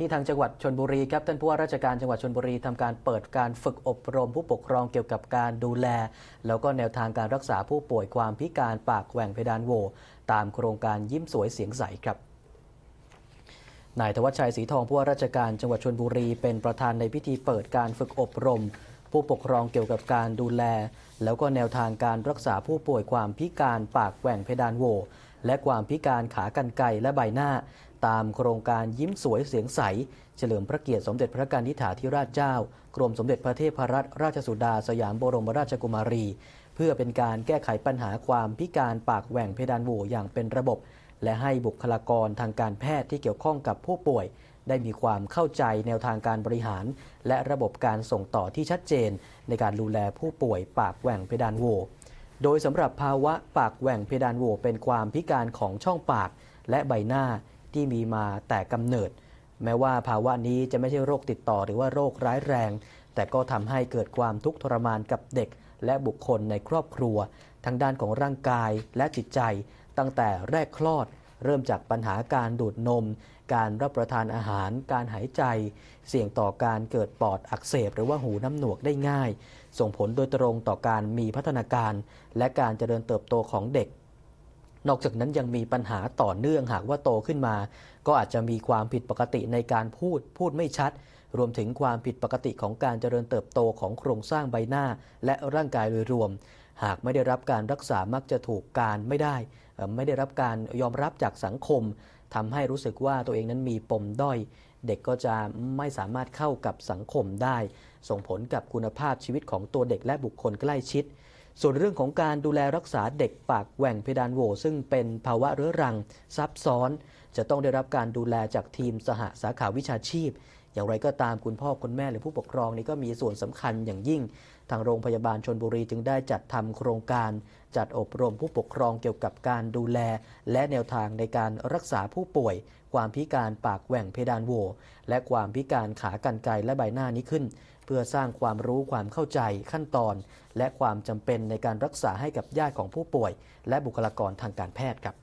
ที่ทางจังหวัดชนบุรีครับท่านผู้ว่าราชการจังหวัดชนบุรีทำการเปิดการฝึกอบรมผู้ปกครองเกี่ยวกับการดูแล แล้วก็แนวทางการรักษาผู้ป่วยความพิการปากแหว่งเพดานโว ตามโครงการยิ้มสวยเสียงใสครับนายธวัชชัยศรีทองผู้ว่าราชการจังหวัดชนบุรี เป็นประธานในพิธีเปิดการฝึกอบรม ผู้ปกครองเกี่ยวกับการดูแล แล้วก็แนวทางการรักษาผู้ป่วยความพิการปากแหว่งเพดานโว และความพิการขากรรไกรและใบหน้า ตามโครงการยิ้มสวยเสียงใส เฉลิมพระเกียรติสมเด็จพระกนิษฐาธิราชเจ้า กรมสมเด็จพระเทพรัตนราชสุดาสยามบรมราชกุมารี เพื่อเป็นการแก้ไขปัญหาความพิการปากแหว่งเพดานโหว่อย่างเป็นระบบ และให้บุคลากรทางการแพทย์ที่เกี่ยวข้องกับผู้ป่วยได้มีความเข้าใจแนวทางการบริหาร และระบบการส่งต่อที่ชัดเจน ในการดูแลผู้ป่วยปากแหว่งเพดานโหว่ โดยสำหรับภาวะปากแหว่งเพดานโหวเป็นความพิการของช่องปากและใบหน้าที่มีมาแต่กำเนิด แม้ว่าภาวะนี้จะไม่ใช่โรคติดต่อหรือว่าโรคร้ายแรง แต่ก็ทำให้เกิดความทุกข์ทรมานกับเด็ก และบุคคลในครอบครัว ทั้งด้านของร่างกายและจิตใจ ตั้งแต่แรกคลอด เริ่มจากปัญหาการดูดนม การรับประทานอาหาร การหายใจ เสี่ยงต่อการเกิดปอดอักเสบ หรือว่าหูน้ำหนวกได้ง่าย ส่งผลโดยตรงต่อการมีพัฒนาการ และการเจริญเติบโตของเด็ก นอกจากนั้นยังมีปัญหาต่อเนื่องหากว่าโตขึ้นมา ก็อาจจะมีความผิดปกติในการพูด พูดไม่ชัด รวมถึงความผิดปกติของการเจริญเติบโตของโครงสร้างใบหน้า และร่างกายโดยรวม หากไม่ได้รับการรักษามักจะถูกการไม่ได้ ไม่ได้รับการยอมรับจากสังคมทำให้รู้สึกว่าตัวเองนั้นมีปมด้อย เด็กก็จะไม่สามารถเข้ากับสังคมได้ ส่งผลกับคุณภาพชีวิตของตัวเด็กและบุคคลใกล้ชิด ส่วนเรื่องของการดูแลรักษาเด็กปากแหว่งเพดานโหวซึ่งเป็นภาวะเรื้อรังซับซ้อน จะต้องได้รับการดูแลจากทีมสหสาขาวิชาชีพ อย่างไรก็ตามคุณพ่อคุณแม่หรือผู้ปกครองนี่ก็มีส่วนสำคัญอย่างยิ่ง ทางโรงพยาบาลชนบุรีจึงได้จัดทำโครงการ จัดอบรมผู้ปกครองเกี่ยวกับการดูแล และแนวทางในการรักษาผู้ป่วย ความพิการปากแหว่งเพดานโหวและความพิการขากรรไกรและใบหน้านี้ขึ้น เพื่อสร้างความรู้ความเข้าใจขั้นตอน และความจำเป็นในการรักษาให้กับญาติของผู้ป่วย และบุคลากรทางการแพทย์ครับ